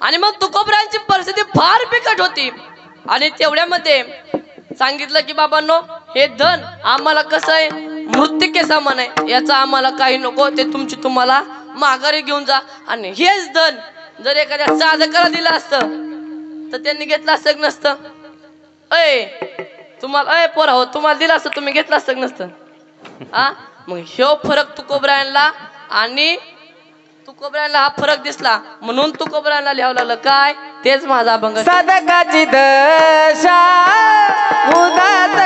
आणि मग तुकोबरायांची परिस्थिती फार बिकट होती. आणि तेवढ्यामध्ये सांगितलं की बाबांनो हे धन आम्हाला कसं आहे? मृत्तिके समान आहे याचा आम्हाला काही नको ते तुमची तुम्हाला माघारी घेऊन जा. आणि हेच धन जर एखाद्या साधकाला दिलं असतं तर त्यांनी घेतलं असतं नसतं? अय तुम्हाला अय पोरा हो तुम्हाला दिलं असतं तुम्ही घेतलं असतं नसतं? हा मग ह्यो फरक तुकोबरायांना आणि तुकोबरायांना हा फरक दिसला. म्हणून तुकोबरायांना लिहावं लागलं. काय? तेच माझा अभंग. सदकाची दशा उदात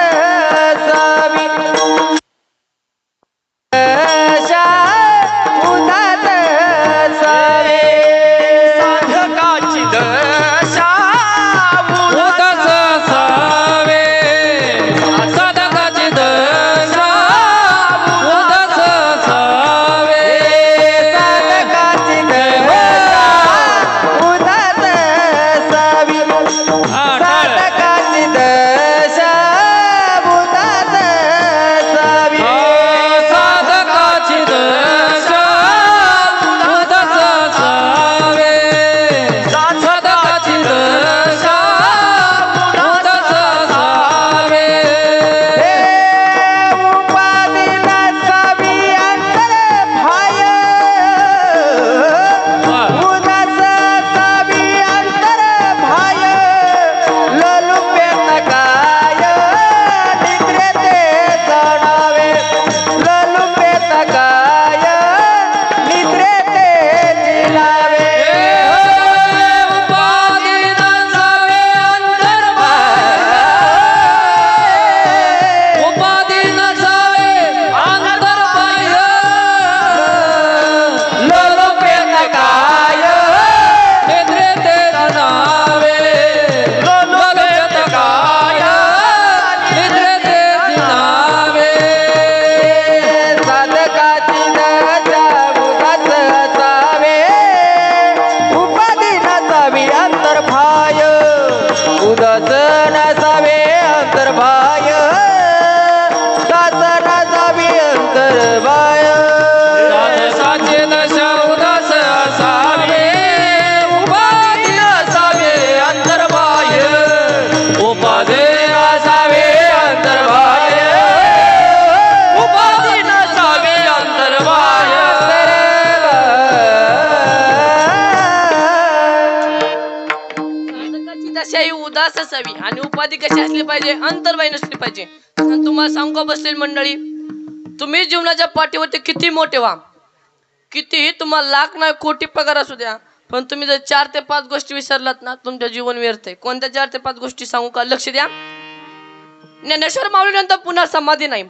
असावी आणि उपाधी कशी असली पाहिजे अंतर्बाई नसली पाहिजे. तुम्हाला सांगू बसलेली मंडळी तुम्ही जीवनाच्या पाठीवरती किती मोठे व्हा. कितीही तुम्हाला लाख नाही कोटी पगार असू द्या पण तुम्ही जर चार ते पाच गोष्टी विसरलात ना तुमचं जीवन व्यर्थ आहे. कोणत्या चार ते पाच गोष्टी सांगू का? लक्ष द्या. ज्ञानेश्वर माऊलीनंतर पुन्हा समाधी नाही.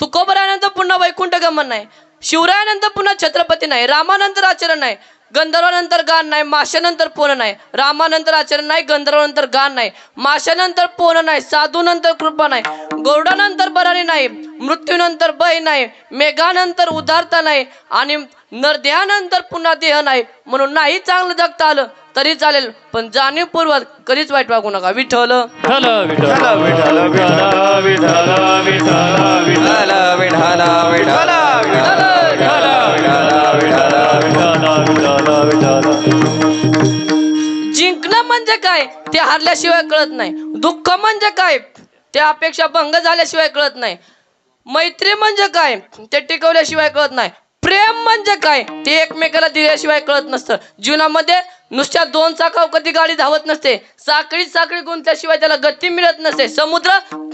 तुकोबरानंतर पुन्हा वैकुंठ गमन नाही. शिवरायानंतर पुन्हा छत्रपती नाही. रामानंतर आचरण नाही. गंधर्वानंतर गान नाही माशानंतर पोन नाही रामानंतर आचरण नाही गंधर्वानंतर गान नाही माशानंतर पोन नाही साधूनंतर कृपा नाही गौडानंतर बरारी नाही मृत्यूनंतर भय नाही मेघानंतर उदारता नाही आणि नरदेहानंतर पुन्हा देह नाही म्हणून नाही चांगलं जगता आलं तरी चालेल पण जाणीवपूर्वक कधीच वाईट वागू नका विठ्ठल विठ्ठल हारल्याशिवाय कळत नाही. दुःख म्हणजे काय? ते अपेक्षा भंग झाल्याशिवाय कळत नाही. मैत्री म्हणजे काय? ते टिकवल्याशिवाय कळत नाही. प्रेम म्हणजे काय? ते एकमेकाला दिल्याशिवाय कळत नसतं. जीवनामध्ये नुसत्या दोन चाकाव कधी गाडी धावत नसते. साखळी साखळी गुंतल्याशिवाय त्याला गती मिळत नसते. समुद्र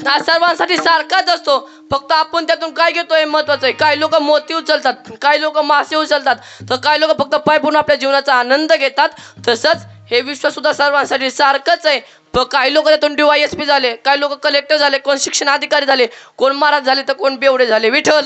हा सर्वांसाठी सारखाच असतो. फक्त आपण त्यातून काय घेतोय महत्वाचं आहे. काही लोक मोती उचलतात. काही लोक मासे उचलतात. तर काही लोक फक्त पाय पूर्ण आपल्या जीवनाचा आनंद घेतात. तसंच हे विश्व सुद्धा सर्वांसाठी सारखंच आहे. पण काही लोक त्यातून डीवायएसपी झाले काही लोक कलेक्टर झाले कोण शिक्षण अधिकारी झाले कोण महाराज झाले तर कोण बेवडे झाले. विठल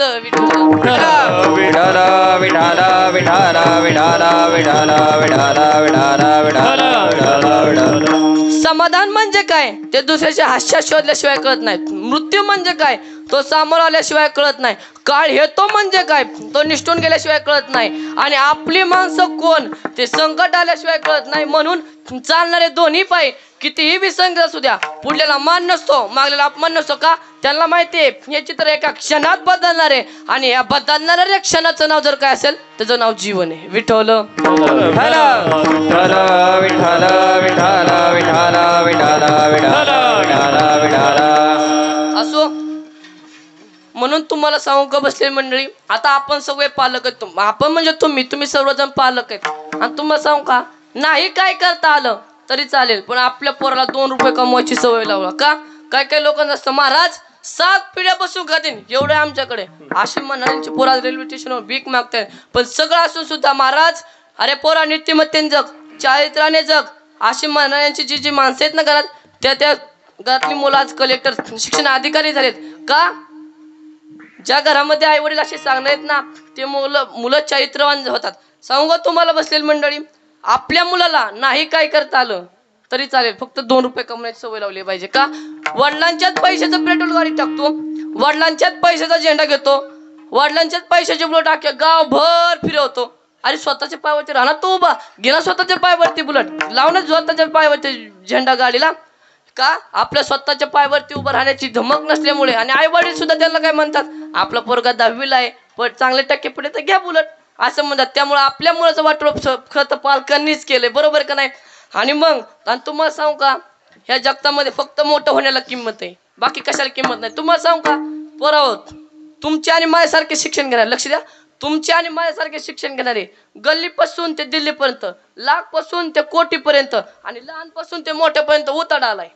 समाधान म्हणजे काय? ते दुसऱ्याच्या हास्य शोधल्याशिवाय कळत नाहीत. मृत्यू म्हणजे काय? तो सामोर आल्याशिवाय कळत नाही काळ हे तो म्हणजे काय तो निष्ठून गेल्याशिवाय कळत नाही आणि आपली माणसं कोण ते संकट आल्याशिवाय कळत नाही म्हणून चालणारे दोन्ही पाय कितीही विसंगत असू द्या पुढल्याला मान नसतो मागलेला अपमान नसतो का त्यांना माहिती आहे हे चित्र एका क्षणात बदलणार आहे आणि या बदलणाऱ्या क्षणाचं नाव जर काय असेल त्याचं नाव जीवन आहे विठवलं विठाला विठाला विठाला विठाला विठाला विठाला विठाला म्हणून तुम्हाला सांगू का बसले मंडळी आता आपण सगळे पालक आहेत तुम- आपण म्हणजे तुम्ही तुम्ही सर्वजण पालक आहेत. आणि तुम्हाला सांगू का नाही काय करता आलं तरी चालेल पण आपल्या पोराला दोन रुपये कमवायची सवय लावला का काय काय लोकांना असतं महाराज सात पिढ्या बसून खातील एवढे आमच्याकडे. अशी म्हणाल्यांची पोरा रेल्वे स्टेशनवर भीक मागताय पण सगळं असून सुद्धा महाराज अरे पोरा नीतिमत्तेने जग चारित्राने जग. अशी म्हणाल्यांची जी जी माणसं आहेत ना घरात त्या त्या घरातली मुलं आज कलेक्टर शिक्षण अधिकारी झालेत. का? ज्या घरामध्ये आई वडील असे सांगणार आहेत ना ते मुलं मुलं चरित्रवान होतात. सांगू तुम्हाला बसलेली मंडळी? आपल्या मुलाला नाही काय करता आलं तरी चालेल. फक्त दोन रुपये कमवण्याची सवय लावली पाहिजे का? वडिलांच्याच पैशाचं पेट्रोल गाडी टाकतो वडिलांच्याच पैशाचा झेंडा घेतो वडिलांच्याच पैशाचे बुलेट टाक्या गावभर फिरवतो. अरे स्वतःच्या पायावरती राहणार तो उभा. गेला स्वतःच्या पायावरती बुलेट. लावणं स्वतःच्या पायावरती झेंडा गाडीला. का? आपल्या स्वतःच्या पायावरती उभं राहण्याची धमक नसल्यामुळे आणि आई वडील सुद्धा त्यांना काय म्हणतात? आपला पोरगा दहावीला आहे पण चांगले टक्के पुढे तर घ्या बुलट. असं म्हणतात. त्यामुळे आपल्या मुलाचं वाटप खत पालकांनीच केलंय. बरोबर का नाही? आणि मग आणि तुम्हाला सांगू का? ह्या जगतामध्ये फक्त मोठं होण्याला किंमत आहे. बाकी कशाला किंमत नाही? तुम्हाला सांगू का? पोरावत तुमच्या आणि माझ्यासारखे शिक्षण घेणार लक्ष द्या. तुमच्या आणि माझ्यासारखे शिक्षण घेणारे गल्लीपासून ते दिल्लीपर्यंत लाखपासून ते कोटीपर्यंत आणि लहानपासून ते मोठ्यापर्यंत उताडा आलाय.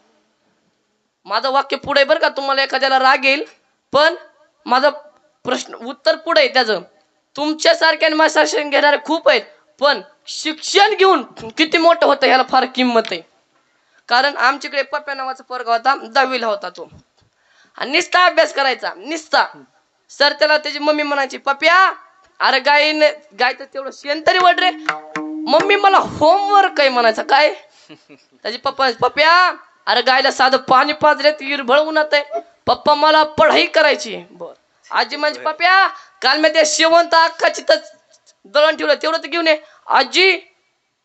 माझं वाक्य पुढे बरं का तुम्हाला एखाद्याला राग येईल पण माझा प्रश्न उत्तर पुढे आहे त्याचं. तुमच्यासारख्या आणि माझ्या शिक्षण घेणारे खूप आहेत पण शिक्षण घेऊन किती मोठं होतं ह्याला फार किंमत आहे. कारण आमच्याकडे पप्प्या नावाचा पोरगा होता दहावीला होता तो. आणि निस्ता अभ्यास करायचा निस्ता. सर त्याला त्याची मम्मी म्हणायची पप्या अरे गायने गाय तर तेवढं शेण तरी वड रे. मम्मी मला होमवर्क आहे म्हणायचं काय? त्याची पप्पा पप्या अरे गायला साधं पाणी पाजले इरभळ उन्हात आहे पप्पा मला पढाई करायची बर. आजी म्हणजे पप्या काल मी ते शेवंत अख्खाची तर दळण ठेवलं तेवढं तर घेऊन ये. आजी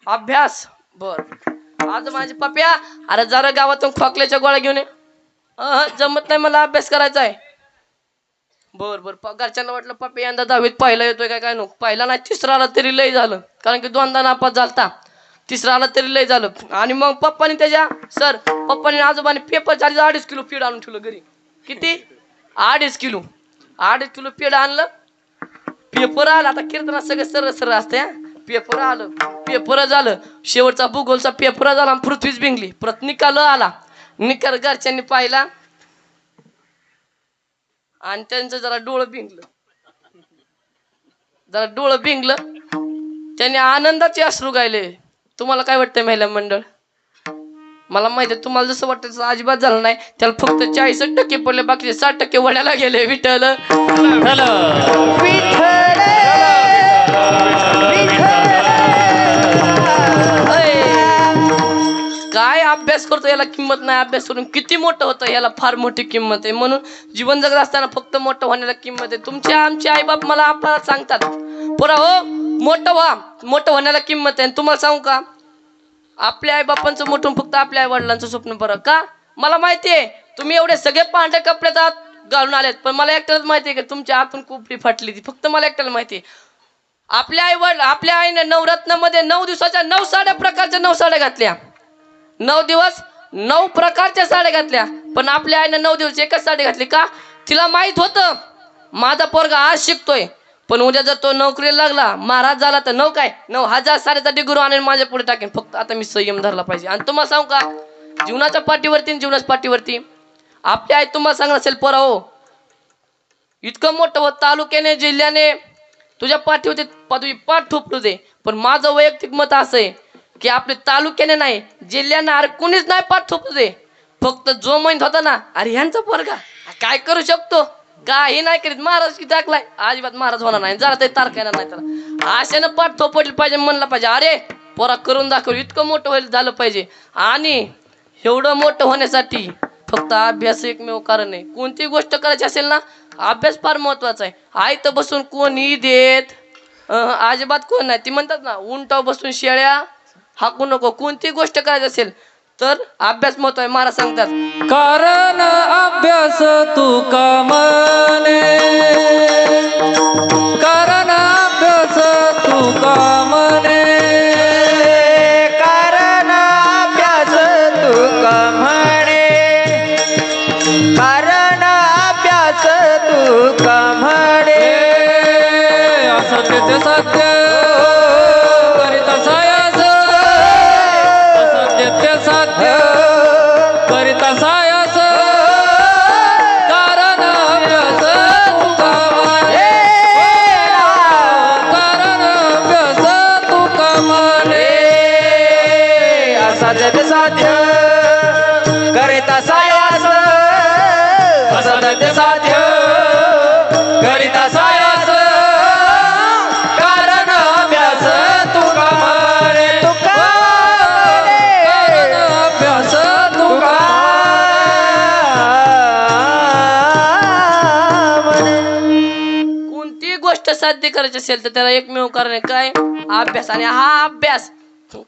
अभ्यास. बर. आज माझी पप्या अरे जरा गावातून खोकल्याच्या गोळ्या घेऊन ये. अहं, जमत नाही मला अभ्यास करायचा आहे. बर बर. प- घरच्यांना वाटलं पप्पा यंदा दहावीत पहिला येतोय काय काय नको. पहिला नाही तिसरा आला तरी लय झालं. कारण की दोनदा नापास झालता. तिसरा आला तरी लय झालं. आणि मग पप्पाने त्याच्या सर पप्पाने आजोबाने पेपर झाले अडीच किलो पीठ आणून ठेवलं घरी. किती? अडीच किलो. अडीच किलो पीठ आणलं. पेपर आला. आता कीर्तनात सगळं सरळ सरळ असते पेपर आलं. पेपर झालं. शेवटचा भूगोलचा पेपर झाला पृथ्वीच भिंगली परत निकाल आला. निकाल घरच्यांनी पाहिला. आणि त्यांचं जरा डोळं भिंगलं जरा डोळं भिंगलं त्याने आनंदाचे अश्रू गायले. तुम्हाला काय वाटतंय महिला मंडळ? मला माहिती आहे तुम्हाला जसं वाटतं तसं अजिबात झालं नाही. त्याला फक्त चाळीस टक्के पडले बाकीचे साठ टक्के वड्याला गेले विठ्ठल. अय. काय अभ्यास करतो याला किंमत नाही अभ्यास करून. किती मोठं होतं याला फार मोठी किंमत आहे. म्हणून जीवन जगत असताना फक्त मोठं होण्याला किंमत आहे. तुमच्या आमचे आईबाप मला आपल्याला सांगतात. पोरा हो मोठं व्हा. मोठं होण्याला किंमत आहे. आणि तुम्हाला सांगू का? आपल्या आई बापांचं मोठं फक्त आपल्या आई वडिलांचं स्वप्न बरं. का? मला माहिती आहे. तुम्ही एवढे सगळे पांढऱ्या कपड्यात आत घालून आलेत. पण मला एकट्यालाच माहिती आहे की? तुमच्या आतून कुपरी फाटली ती. फक्त मला एकट्याला माहिती आहे. आपल्या आई वडील आपल्या आईने नवरत्नामध्ये नऊ दिवसाच्या नऊ साड्या प्रकारच्या नऊ साड्या घातल्या. नऊ दिवस नऊ प्रकारच्या साड्या घातल्या. पण आपल्या आईने नऊ दिवस एकच साडी घातली का? तिला माहीत होतं. माझा पोरगा आज शिकतोय. पण उद्या जर तो नोकरीला लागला महाराज झाला तर नऊ काय? नऊ हजार साडेचा डिग्रू आणून माझ्या पुढे टाकेन. फक्त आता मी संयम धरला पाहिजे. आणि तुम्हाला सांगू का? जीवनाच्या पाठीवरती जीवनाच्या पाठीवरती. आपली आई तुम्हाला सांगणार असेल पोरा हो इतकं मोठं होत तालुक्याने जिल्ह्याने तुझ्या पाठीवरती पदवी तुझी पाठ ठोपलू दे. पण माझं वैयक्तिक मत असं आहे की आपले तालुक्याने नाही जिल्ह्याने अरे कुणीच नाही पाठ ठोपू दे. फक्त जो महिन्यात होता ना अरे ह्यांचा पोरगा. काय करू शकतो? काही नाही करीत. महाराज की टाकलाय? अजिबात महाराज होणार नाही. जरा ते तारखायला नाही त्याला. अशानं पाठ थोपडली पाहिजे म्हणलं पाहिजे. अरे पोरा करून दाखव. इतकं मोठं होईल झालं पाहिजे. आणि एवढं मोठं होण्यासाठी फक्त अभ्यास एकमेव कारण आहे. कोणती गोष्ट करायची असेल ना अभ्यास फार महत्त्वाचा आहे. आई तर बसून कोणी देत? अजिबात कोण नाही. ती म्हणतात ना उंटाव बसून शेळ्या हाकू नको. कोणती गोष्ट करायची असेल तर अभ्यास महत्त्व आहे महाराज सांगतात. कारण अभ्यास तू कामने कारण अभ्यास तू कामने करिता सायास कारण अभ्यास तुका म्हणे तुका कारण अभ्यास तुका. कोणती गोष्ट साध्य करायची असेल तर त्याला एकमेव कारण आहे काय? अभ्यास. आणि हा अभ्यास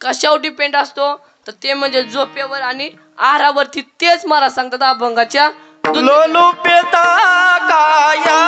कशावर डिपेंड असतो? तर ते म्हणजे झोपेवर आणि आहारावरती तेच मला सांगतात अभंगाच्या लोलू पेता काया।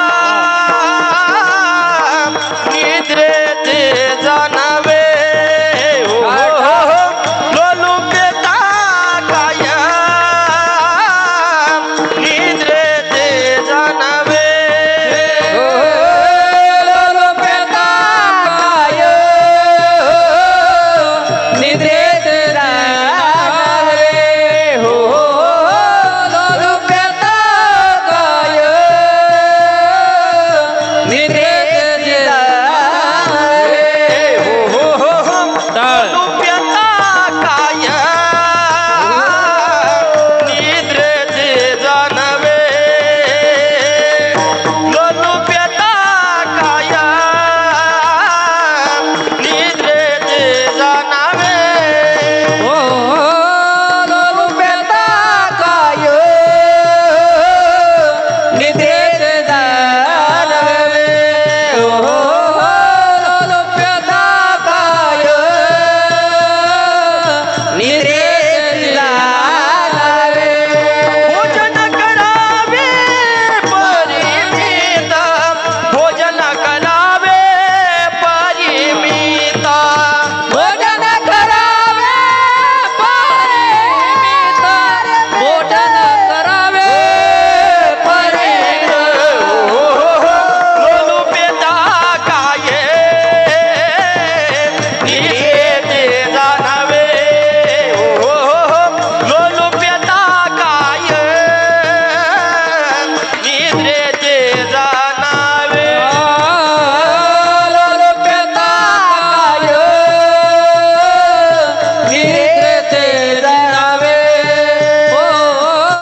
Libre